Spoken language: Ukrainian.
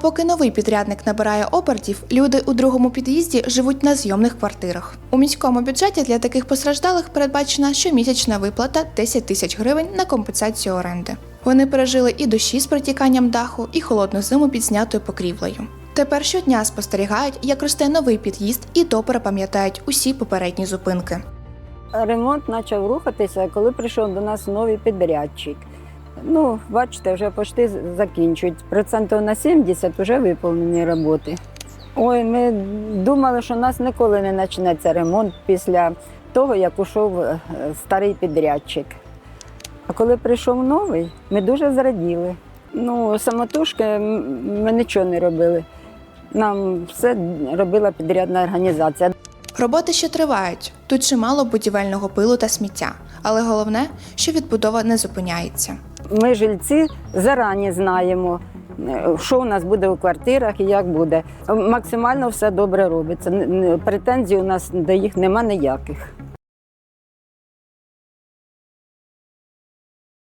Поки новий підрядник набирає обертів, люди у другому під'їзді живуть на зйомних квартирах. У міському бюджеті для таких постраждалих передбачена щомісячна виплата 10 тисяч гривень на компенсацію оренди. Вони пережили і дощі з протіканням даху, і холодну зиму під знятою покрівлею. Тепер щодня спостерігають, як росте новий під'їзд, і добре пам'ятають усі попередні зупинки. Ремонт почав рухатися, коли прийшов до нас новий підрядчик. Ну, бачите, вже почти закінчують. Процентів на 70 вже виповнені роботи. Ой, ми думали, що у нас ніколи не почнеться ремонт після того, як ушов е, старий підрядчик. А коли прийшов новий, ми дуже зраділи. Ну, самотужки ми нічого не робили. Нам все робила підрядна організація. Роботи ще тривають. Тут чимало будівельного пилу та сміття, але головне, що відбудова не зупиняється. Ми, жильці, зарані знаємо, е, що у нас буде у квартирах і як буде. Максимально все добре робиться. Претензій у нас до їх нема ніяких.